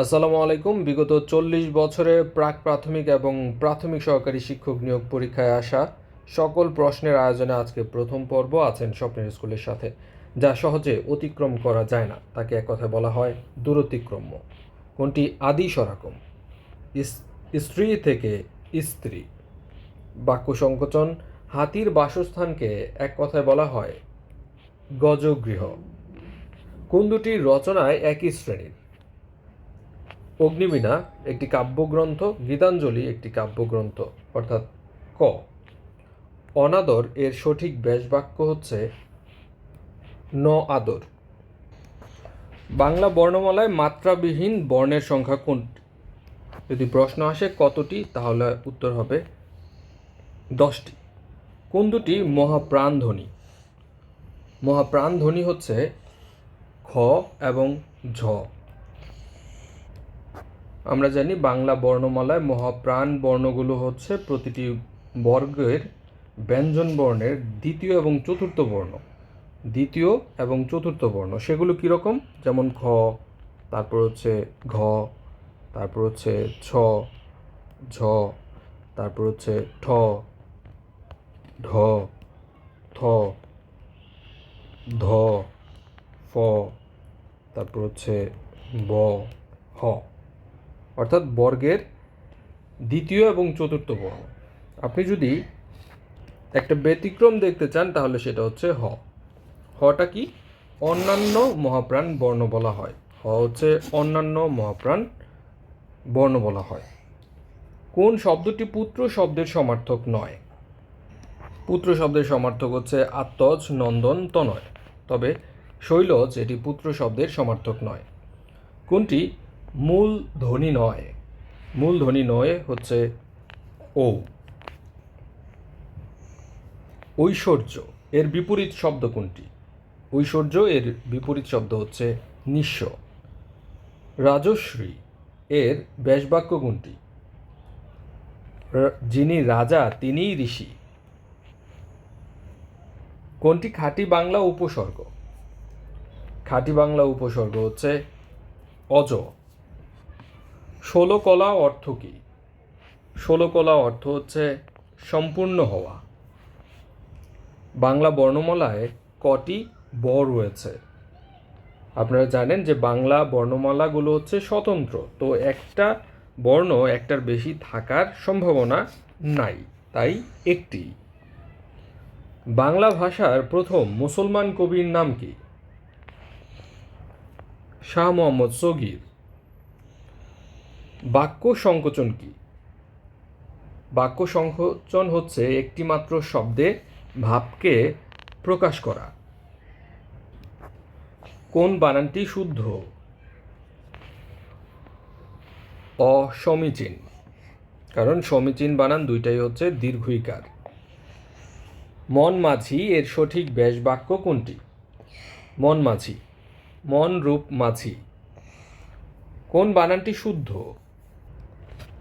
আসসালামু আলাইকুম। বিগত চল্লিশ বছরে প্রাক প্রাথমিক এবং প্রাথমিক সহকারী শিক্ষক নিয়োগ পরীক্ষায় আসা সকল প্রশ্নের আয়োজনে আজকে প্রথম পর্ব আছেন স্বপ্নের স্কুলের সাথে, যা সহজে অতিক্রম করা যায় না। তাকে এক কথায় বলা হয় দূরতিক্রম্য। কোনটি? আদি সরাকম। স্ত্রী থেকে স্ত্রী। বাক্য সংকোচন, হাতির বাসস্থানকে এক কথায় বলা হয় গজগৃহ। কোন দুটি রচনায় একই শ্রেণির? অগ্নিবীণা একটি কাব্যগ্রন্থ, গীতাঞ্জলি একটি কাব্যগ্রন্থ, অর্থাৎ ক। অনাদর এর সঠিক ব্যাসবাক্য হচ্ছে ন আদর। বাংলা বর্ণমালায় মাত্রাবিহীন বর্ণের সংখ্যা কোনটি? যদি প্রশ্ন আসে কতটি, তাহলে উত্তর হবে দশটি। কোন দুটি মহাপ্রাণধ্বনি? মহাপ্রাণধ্বনি হচ্ছে খ এবং ঝ। আমরা জানি বাংলা বর্ণমালায় মহাপ্রাণ বর্ণগুলো হচ্ছে প্রতিটি বর্গের ব্যঞ্জন বর্ণের দ্বিতীয় এবং চতুর্থ বর্ণ। দ্বিতীয় এবং চতুর্থ বর্ণ। সেগুলো কীরকম যেমন খ তারপর হচ্ছে ঘ, তারপর হচ্ছে ছ, ঝ, তারপর হচ্ছে ঠ, ঢ, থ, ধ, ফ, তারপর হচ্ছে ব, হ। অর্থাৎ বর্গের দ্বিতীয় এবং চতুর্থ বর্ণ আপনি যদি একটা ব্যতিক্রম দেখতে চান, তাহলে সেটা হচ্ছে হ। হটা কি? অন্যান্য মহাপ্রাণ বর্ণ বলা হয়। হ হচ্ছে অন্যান্য মহাপ্রাণ বর্ণ বলা হয়। কোন শব্দটি পুত্র শব্দের সমার্থক নয়? পুত্র শব্দের সমার্থক হচ্ছে আত্মজ, নন্দন, তনয়। তবে শৈলজ এটি পুত্র শব্দের সমার্থক নয়। কোনটি মূল ধ্বনি নয়। মূল ধ্বনি নয় হচ্ছে ও ঐশ্বর্য, এর বিপরীত শব্দ কোনটি? ঐশ্বর্য, এর বিপরীত শব্দ হচ্ছে নিঃস্ব। রাজশ্রী, এর ব্যাসবাক্য কোনটি? যিনি রাজা, তিনিই ঋষি। কোনটি? খাঁটি বাংলা উপসর্গ। খাঁটি বাংলা উপসর্গ হচ্ছে অজ। ষোলকলা অর্থ কী? ষোলকলা অর্থ হচ্ছে সম্পূর্ণ হওয়া। বাংলা বর্ণমালায় কটি ব রয়েছে। আপনারা জানেন যে বাংলা বর্ণমালাগুলো হচ্ছে স্বতন্ত্র, তো একটা বর্ণ একটার বেশি থাকার সম্ভাবনা নাই, তাই একটি। বাংলা ভাষার প্রথম মুসলমান কবির নাম কি? শাহ মোহাম্মদ সগির। বাক্য সংকোচন কি? বাক্য সংকোচন হচ্ছে একটি মাত্র শব্দে ভাবকে প্রকাশ করা। কোন বানানটি শুদ্ধ? অসমীচীন কারণ সমীচীন বানান দুইটাই হচ্ছে দীর্ঘইকার। মন মাঝি, এর সঠিক ব্যাস বাক্য কোনটি? মন মাঝি। মন রূপ মাঝি। কোন বানানটি শুদ্ধ?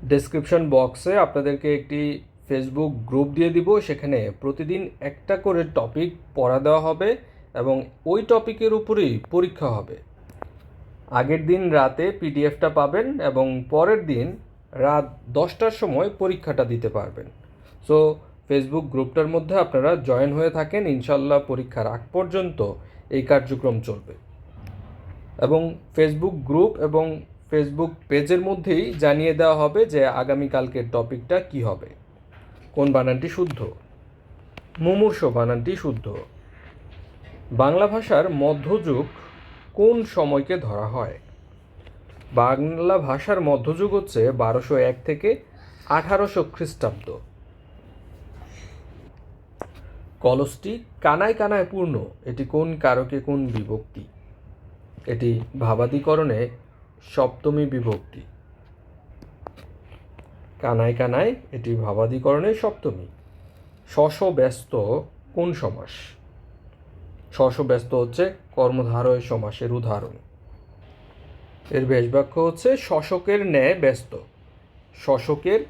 ডেসক্রিপশন বক্সে আপনাদেরকে একটি ফেসবুক গ্রুপ দিয়ে দিব, সেখানে প্রতিদিন একটা করে টপিক পড়া দেওয়া হবে এবং ওই টপিকের উপরেই পরীক্ষা হবে। আগের দিন রাতে পিডিএফটা পাবেন এবং পরের দিন রাত দশটার সময় পরীক্ষাটা দিতে পারবেন। সো ফেসবুক গ্রুপটার মধ্যে আপনারা জয়েন হয়ে থাকেন ইনশাল্লাহ পরীক্ষার আগ পর্যন্ত এই কার্যক্রম চলবে। এবং ফেসবুক গ্রুপ এবং ফেসবুক পেজের মধ্যেই জানিয়ে দেওয়া হবে যে আগামীকালকের টপিকটা কি হবে। কোন বানানটি শুদ্ধ? মুমূর্ষ বানানটি শুদ্ধ। বাংলা ভাষার মধ্যযুগ কোন সময়কে ধরা হয়? বাংলা ভাষার মধ্যযুগ হচ্ছে বারোশো এক থেকে আঠারোশো খ্রিস্টাব্দ। কলসটি কানায় কানায় পূর্ণ। এটি কোন কারকে কোন বিভক্তি? এটি ভাবাদিকরণে সপ্তমী বিভক্তি। কানায় কানায় এটি ভাবাদিকরণে সপ্তমী। শশ ব্যস্ত কোন সমাস? শশ ব্যস্ত হচ্ছে কর্মধারয় সমাসের উদাহরণ। এর বেশবাক্য হচ্ছে শশকের ন্যায় ব্যস্ত। শশকের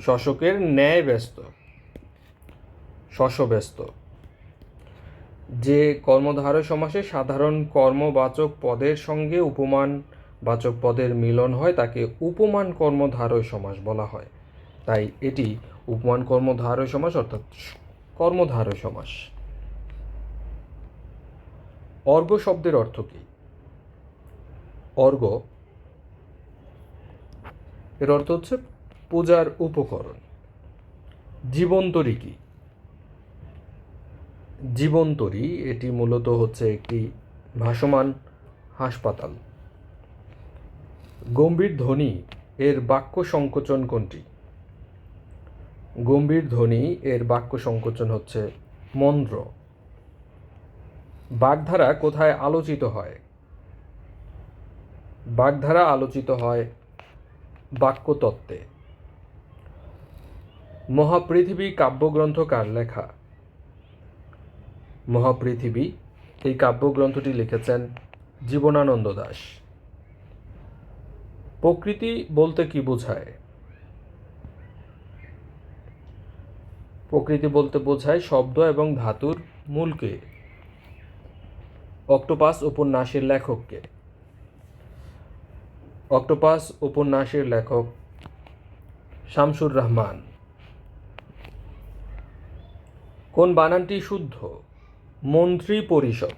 শশকের ন্যায় ব্যস্ত। শশব্যস্ত যে কর্মধারয় সমাসে সাধারণ কর্মবাচক পদের সঙ্গে উপমান বাচক পদের মিলন হয়, তাকে উপমান কর্মধারয় সমাস বলা হয়। তাই এটি উপমান কর্মধারয় সমাস অর্থাৎ কর্মধারয় সমাস। অর্গ শব্দের অর্থ কী? অর্গ এর অর্থ হচ্ছে পূজার উপকরণ। জীবন্তরী কি? জীবন্তরী, এটি মূলত হচ্ছে একটি ভাসমান হাসপাতাল। গম্ভীর ধ্বনি, এর বাক্য সংকোচন কোনটি? গম্ভীর ধ্বনি, এর বাক্য সংকোচন হচ্ছে মন্দ্র বাগধারা কোথায় আলোচিত হয়? বাগধারা আলোচিত হয় বাক্যতত্ত্বে। মহাপৃথিবী কাব্যগ্রন্থ কার লেখা মহাপৃথিবী, এই কাব্যগ্রন্থটি লিখেছেন জীবনানন্দ দাশ প্রকৃতি বলতে কি বোঝায়? প্রকৃতি বলতে বোঝায় শব্দ এবং ধাতুর মূলকে। অক্টোপাস উপন্যাসের লেখককে। অক্টোপাস উপন্যাসের লেখক শামসুর রহমান। কোন বানানটি শুদ্ধ? মন্ত্রী পরিষদ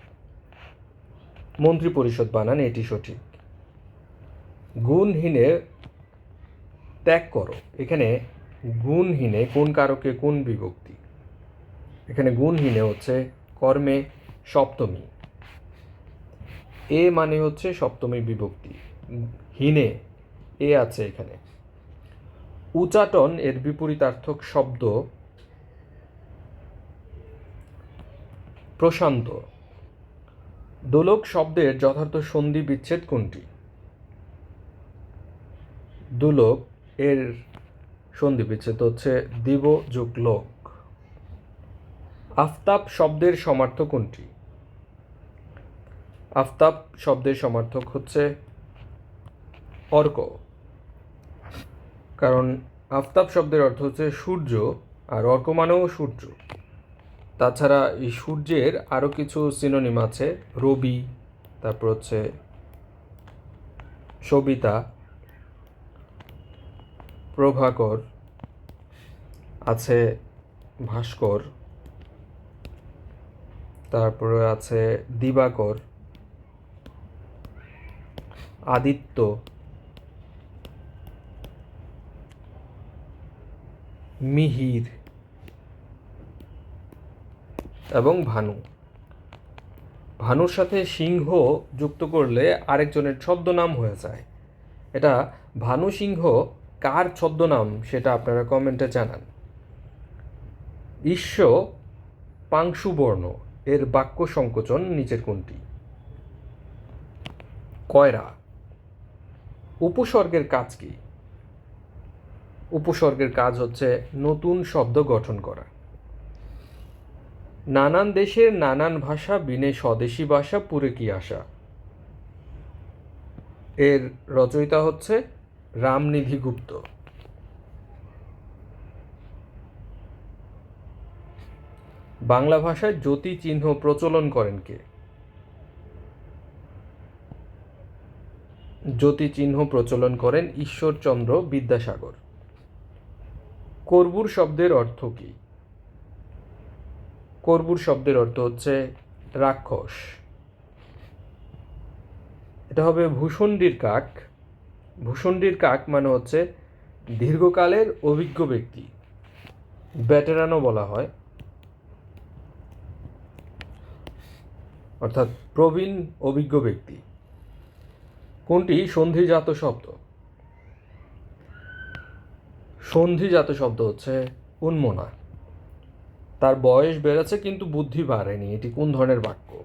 মন্ত্রী পরিষদ বানান এটি সঠিক। গুণহীনে ত্যাগ করো। এখানে গুণহীনে কোন কারকে কোন বিভক্তি? এখানে গুণহীনে হচ্ছে কর্মে সপ্তমী। এ মানে হচ্ছে সপ্তমী বিভক্তি। হীনে, এ আছে এখানে। উচাটন এর বিপরীতার্থক শব্দ প্রশান্ত। দোলক শব্দের যথার্থ সন্ধি বিচ্ছেদ কোনটি? দুলোক এর সন্ধি বিচ্ছেদ হচ্ছে দিব যোগ লোক। আফতাব শব্দের সমার্থক কোনটি? আফতাব শব্দের সমার্থক হচ্ছে অর্ক। কারণ আফতাব শব্দের অর্থ হচ্ছে সূর্য, আর অর্ক মানেও সূর্য। তাছাড়া এই সূর্যের আরও কিছু সিনোনিম আছে, রবি, তারপর হচ্ছে সবিতা, প্রভাকর, আছে ভাস্কর, তারপরে আছে দিবাকর, আদিত্য, মিহির এবং ভানু। ভানুর সাথে সিংহ যুক্ত করলে আরেকজনের ছদ্মনাম হয়ে যায়। এটা ভানু সিংহ কার ছদ্মনাম সেটা আপনারা কমেন্টে জানান। ঈশ্ব পাংশুবর্ণ এর বাক্য সংকোচন নিচের কোনটি? কয়রা। উপসর্গের কাজ কি? উপসর্গের কাজ হচ্ছে নতুন শব্দ গঠন করা। নানান দেশের নানান ভাষা, বিনে স্বদেশী ভাষা, পুরে কি আসা এর রচয়িতা হচ্ছে রামনিধি গুপ্ত। বাংলা ভাষায় জ্যোতি চিহ্ন প্রচলন করেন কে? জ্যোতি চিহ্ন প্রচলন করেন ঈশ্বরচন্দ্র বিদ্যাসাগর। কর্বুর শব্দের অর্থ কী? কর্বুর শব্দের অর্থ হচ্ছে রাক্ষস। এটা হবে ভূষণ্ডির কাক। ভূষণ্ডির কাক মানে হচ্ছে দীর্ঘকালের অভিজ্ঞ ব্যক্তি। ব্যাটেরানও বলা হয়। অর্থাৎ প্রবীণ অভিজ্ঞ ব্যক্তি। কোনটি? সন্ধিজাত শব্দ। সন্ধিজাত শব্দ হচ্ছে উন্মনা। তার বয়স বেড়েছে কিন্তু বুদ্ধি বাড়েনি। এটি কোন ধরনের বাক্য?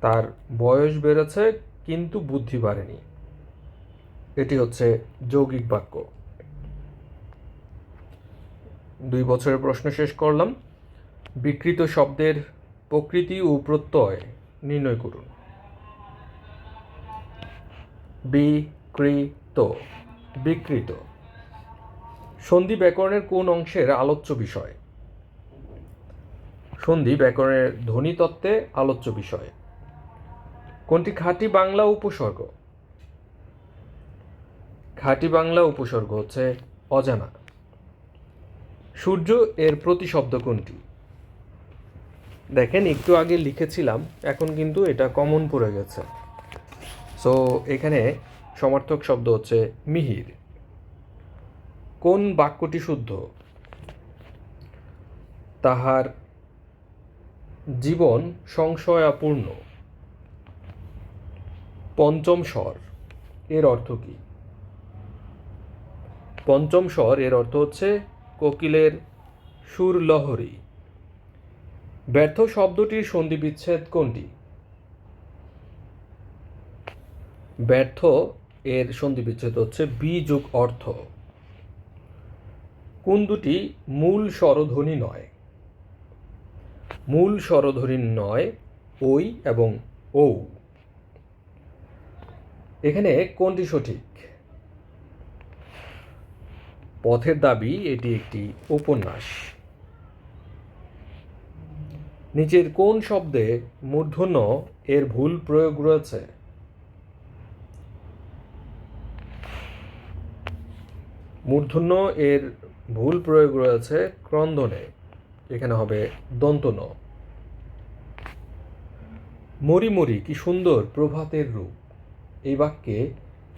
তার বয়স বেড়েছে কিন্তু বুদ্ধি বাড়েনি। এটি হচ্ছে যৌগিক বাক্য। দুই বছরের প্রশ্ন শেষ করলাম। বিকৃত শব্দের প্রকৃতি ও প্রত্যয় নির্ণয় করুন। বিকৃত। বিকৃত। সন্ধি ব্যাকরণের কোন অংশের আলোচ্য বিষয়? সন্ধি ব্যাকরণের ধ্বনিতত্ত্বে আলোচ্য বিষয়। কোনটি খাঁটি বাংলা উপসর্গ? খাঁটি বাংলা উপসর্গ হচ্ছে অজানা। সূর্য এর প্রতিশব্দ কোনটি? দেখেন, একটু আগে লিখেছিলাম, এখন কিন্তু এটা কমন পড়ে গেছে। সো এখানে সমার্থক শব্দ হচ্ছে মিহির। কোন বাক্যটি শুদ্ধ? তাহার জীবন সংশয়াপূর্ণ। পঞ্চম স্বর, এর অর্থ কি? পঞ্চম স্বর, এর অর্থ হচ্ছে কোকিলের সুরলহরী ব্যর্থ শব্দটির সন্ধি বিচ্ছেদ কোনটি? ব্যর্থ, এর সন্ধি বিচ্ছেদ হচ্ছে বি যোগ অর্থ। কোন দুটি মূল স্বরধ্বনি নয়? মূল স্বরধ্বনি নয় ওই এবং ও এখানে কোনটি সঠিক? পথের দাবি, এটি একটি উপন্যাস। নিচের কোন শব্দে মূর্ধন্য এর ভুল প্রয়োগ রয়েছে? মূর্ধন্য এর ভুল প্রয়োগ রয়েছে ক্রন্দনে। এখানে হবে দন্তন মরি মরি, কি সুন্দর প্রভাতের রূপ। এই বাক্যে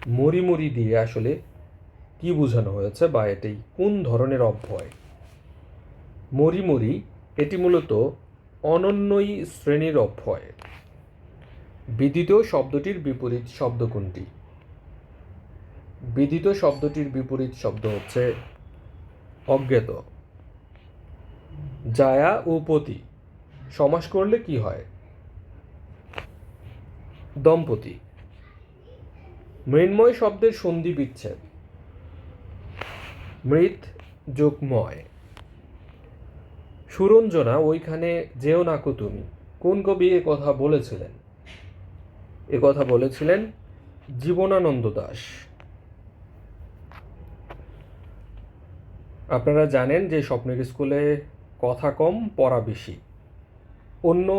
মরি মরি দিয়ে আসলে কি বোঝানো হয়েছে বা এটি কোন ধরনের অভ্যয়? মরি মরি, এটি মূলত অনন্যই শ্রেণির অভ্যয়। বিদিত শব্দটির বিপরীত শব্দ কোনটি? বিদিত শব্দটির বিপরীত শব্দ হচ্ছে অজ্ঞাত। জায়া ও পতি। সমাস করলে কি হয়? দম্পতি। মৃন্ময় শব্দের সন্ধি বিচ্ছেদ। মৃত যোগময় সুরঞ্জনা, ওইখানে যেও নাকো তুমি। কোন কবি এ কথা বলেছিলেন? এ কথা বলেছিলেন জীবনানন্দ দাস। আপনারা জানেন যে স্বপ্নের স্কুলে কথা কম, পড়া বেশি। অন্য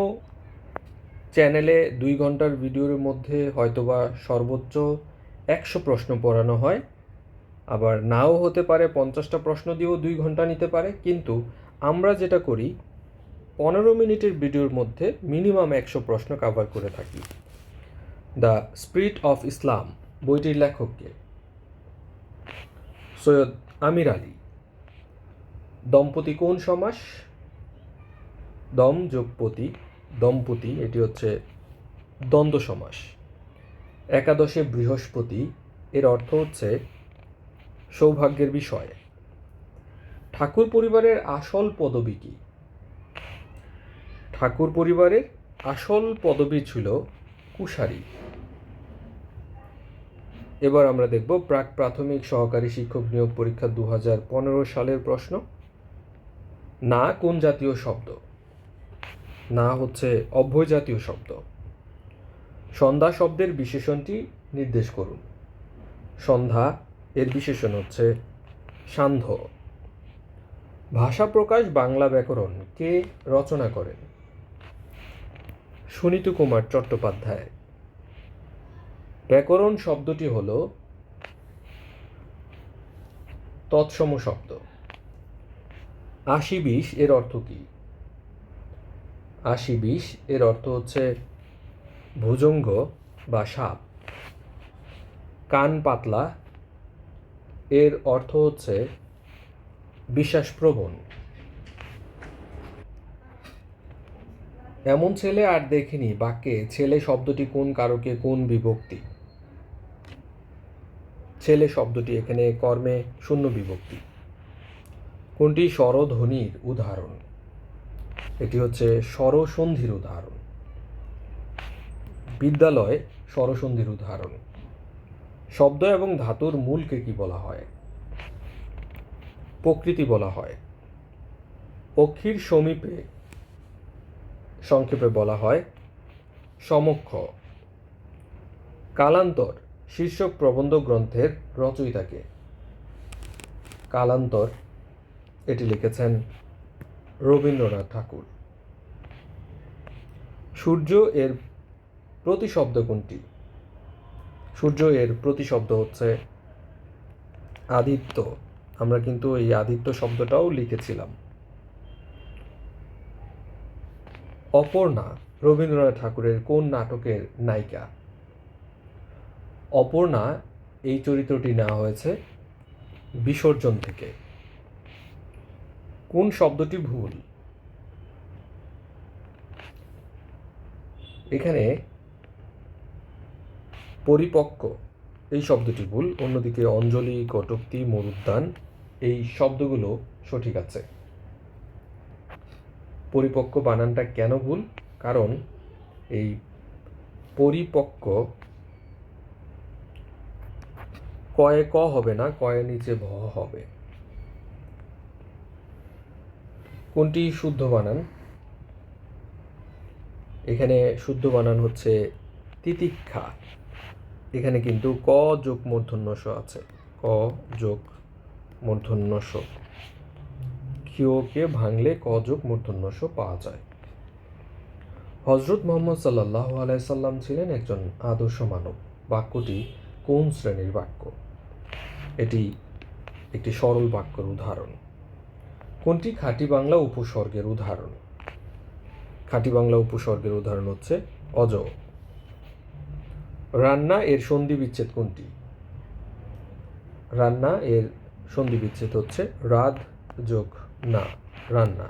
চ্যানেলে দুই ঘণ্টার ভিডিওর মধ্যে হয়তোবা সর্বোচ্চ একশো প্রশ্ন পড়ানো হয়। আবার নাও হতে পারে পঞ্চাশটা প্রশ্ন দিয়েও দুই ঘণ্টা নিতে পারে। কিন্তু আমরা যেটা করি, পনেরো মিনিটের ভিডিওর মধ্যে মিনিমাম একশো প্রশ্ন কভার করে থাকি। দ্য স্পিরিট অফ ইসলাম, বইটির লেখককে। সৈয়দ আমির আলী। দম্পতি কোন সমাস? দম যোগপতি দম্পতি, এটি হচ্ছে দ্বন্দ্ব সমাস। একাদশে বৃহস্পতি, এর অর্থ হচ্ছে সৌভাগ্যের বিষয়। ঠাকুর পরিবারের আসল পদবী কি? ঠাকুর পরিবারের আসল পদবী ছিল কুশারী। এবার আমরা দেখব প্রাক প্রাথমিক সহকারী শিক্ষক নিয়োগ পরীক্ষা দু হাজার পনেরো সালের প্রশ্ন। না কোন জাতীয় শব্দ। না হচ্ছে অভ্যয় জাতীয় শব্দ। সন্ধ্যা শব্দের বিশেষণটি নির্দেশ করুন। সন্ধ্যা এর বিশেষণ হচ্ছে সান্ধ্য। ভাষা প্রকাশ বাংলা ব্যাকরণ কে রচনা করেন? সুনীত কুমার চট্টোপাধ্যায়। ব্যাকরণ শব্দটি হল তৎসম শব্দ। আশি বিশ এর অর্থ কি? আশি বিশ এর অর্থ হচ্ছে ভুজঙ্গ বা সাপ। কান পাতলা এর অর্থ হচ্ছে বিশ্বাসপ্রবণ। এমন ছেলে আর দেখিনি বাক্যে ছেলে শব্দটি কোন কারকে কোন বিভক্তি? ছেলে শব্দটি এখানে কর্মে শূন্য বিভক্তি। কোনটি স্বরধ্বনির উদাহরণ? এটি হচ্ছে স্বরসন্ধির উদাহরণ। বিদ্যালয় স্বরসন্ধির উদাহরণ। শব্দ এবং ধাতুর মূলকে কি বলা হয়? প্রকৃতি বলা হয়। পক্ষীর সমীপে, সংক্ষেপে বলা হয় সমক্ষ। কালান্তর, শীর্ষক প্রবন্ধ গ্রন্থের রচয়িতাকে। কালান্তর এটি লিখেছেন রবীন্দ্রনাথ ঠাকুর। সূর্য এর প্রতিশব্দ কোনটি? সূর্য এর প্রতিশব্দ হচ্ছে আদিত্য। আমরা কিন্তু এই আদিত্য শব্দটাও লিখেছিলাম। অপর্ণা রবীন্দ্রনাথ ঠাকুরের কোন নাটকের নায়িকা? অপর্ণা এই চরিত্রটি নেওয়া হয়েছে বিসর্জন থেকে। কোন শব্দটি ভুল? এখানে পরিপক্ক, এই শব্দটি ভুল। অন্যদিকে অঞ্জলি, কটুক্তি, মরুদ্যান, এই শব্দগুলো সঠিক আছে। পরিপক্ক বানানটা কেন ভুল? কারণ এই পরিপক্ক কয়ে ক হবে না, কয়ে নিচে ভ হবে। কোনটি শুদ্ধ বানান? এখানে শুদ্ধ বানান হচ্ছে তিতিক্ষা। এখানে কিন্তু ক যোগ মূর্ধন্য স আছে। ক যোগ মূর্ধন্য স ক্ষিয়কে ভাঙলে ক যোগ মূর্ধন্য স পাওয়া যায়। হজরত মোহাম্মদ সাল্লাহ আলাইসাল্লাম ছিলেন একজন আদর্শ মানব। বাক্যটি কোন শ্রেণির বাক্য? এটি একটি সরল বাক্যের উদাহরণ। কোনটি খাঁটি বাংলা উপসর্গের উদাহরণ? খাঁটি বাংলা উপসর্গের উদাহরণ হচ্ছে অজ রান্না এর সন্ধি বিচ্ছেদ কোনটি? রান্না এর সন্ধি বিচ্ছেদ হচ্ছে রাধ যোগ না, রান্না।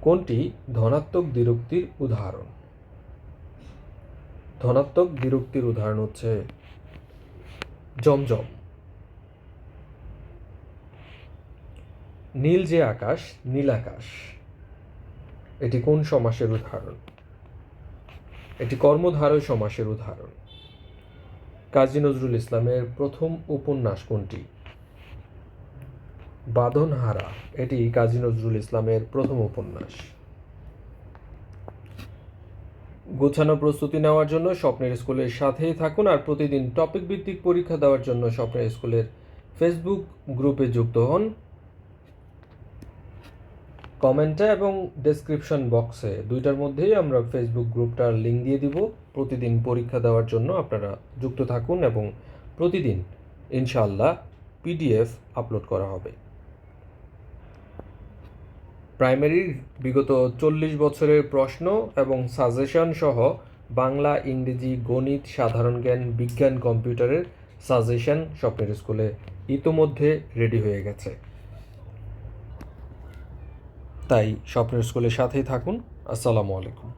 কোনটি ধনাত্মক দ্বিরুক্তির উদাহরণ? ধনাত্মক দ্বিরুক্তির উদাহরণ হচ্ছে জমজম। নীল যে আকাশ, নীল আকাশ। এটি কোন সমাসের উদাহরণ? এটি কর্মধারয় সমাসের উদাহরণ। কাজী নজরুল ইসলামের প্রথম উপন্যাস কোনটি? বাঁধনহারা। এটি কাজী নজরুল ইসলামের প্রথম উপন্যাস। গোছানো প্রস্তুতি নেওয়ার জন্য স্বপ্নের স্কুলের সাথেই থাকুন আর প্রতিদিন টপিক ভিত্তিক পরীক্ষা দেওয়ার জন্য স্বপ্নের স্কুলের ফেসবুক গ্রুপে যুক্ত হন। কমেন্টে এবং ডেসক্রিপশন বক্সে দুইটার মধ্যেই আমরা ফেসবুক গ্রুপটার লিঙ্ক দিয়ে দিব। প্রতিদিন পরীক্ষা দেওয়ার জন্য আপনারা যুক্ত থাকুন এবং প্রতিদিন ইনশাআল্লাহ পিডিএফ আপলোড করা হবে। প্রাইমারির বিগত চল্লিশ বছরের প্রশ্ন এবং সাজেশন সহ বাংলা, ইংরেজি, গণিত, সাধারণ জ্ঞান, বিজ্ঞান, কম্পিউটারের সাজেশন স্বপ্নের স্কুলে ইতোমধ্যে রেডি হয়ে গেছে। তাই স্বপ্নের স্কুলের সাথেই থাকুন। আসসালামু আলাইকুম।